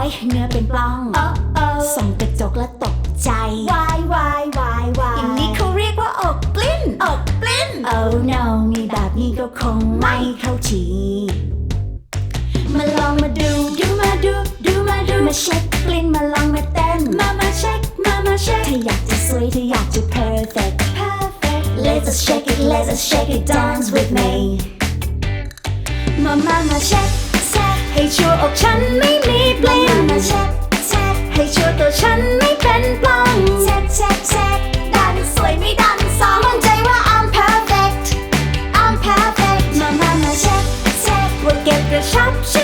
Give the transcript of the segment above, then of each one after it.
อยเนื้อเป็นปล้อง โอ้โอ้ส่องกระจกแล้วตกใจ วายวายวายวายอย่างนี้เขาเรียกว่าอกปลิ้น อกปลิ้น Oh no มีแบบนี้ก็คงไม่เข้าที มาลองมาดู ดูมาดู ดูมาดู มาเช็คกลิ่นมาลองมาเต้น มามาเช็ค มามาเช็คถ้าอยากจะสวยถ้าอยากจะ perfect perfect Let's just shake it let's just shake it dance with me มามามาเช็คแซกให้ชัวร์อกฉั ว่า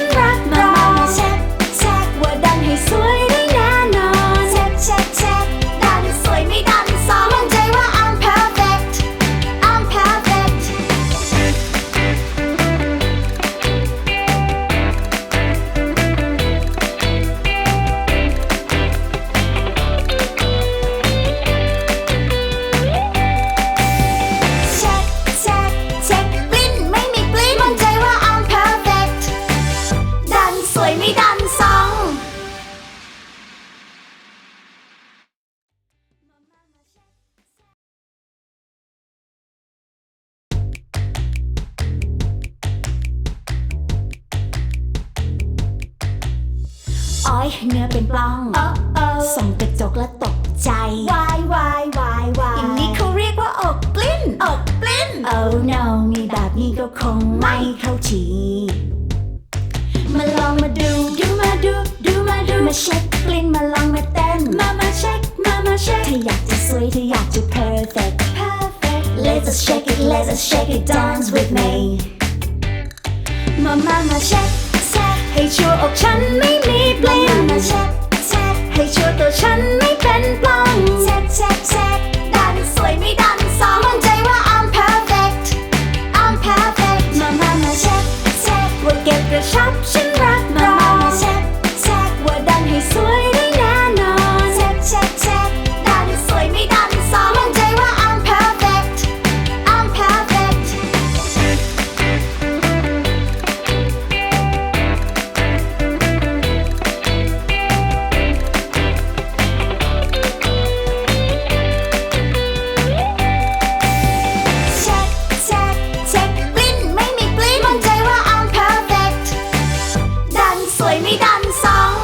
อ้อยเนื้อเป็นปล้องโอ้โอ้ส่องกระจกแล้วตกใจ วายวายวายวายอย่างนี้เขาเรียกว่าอกปลิ้นอกปลิ้น Oh no มีแบบนี้ก็คงไม่เข้าทีมาลองมาดู ดูมาดู ดูมาดู มาเช็คกลิ่นมาลองมาเต้น มามาเช็ค มามาเช็คถ้าอยากจะสวยถ้าอยากจะ perfect perfect Let's just shake it let's just shake it dance with me มามามาเช็คแซก ให้ชัวร์อกฉันไม่มีปลิ้นมาเช็คเช็คให้ชัวร์ตัวฉันไม่ ไม่ดันซอง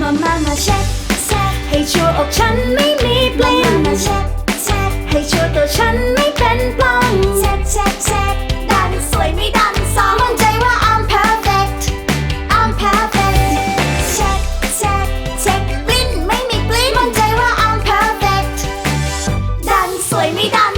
มามามาเช็คเช็คให้ชัวร์อกฉันไม่มีปลิ้นมามาเช็คเช็คให้ชัวร์ตัวฉันไม่เป็นปล้องเช็คเช็คเช็คดันสวยไม่ดันซองมั่นใจว่า I'm perfect I'm perfect เช็คเช็คเช็คปลิ้นไม่มีปลิ้นมั่นใจว่า I'm perfect ดันสวยไม่ดัน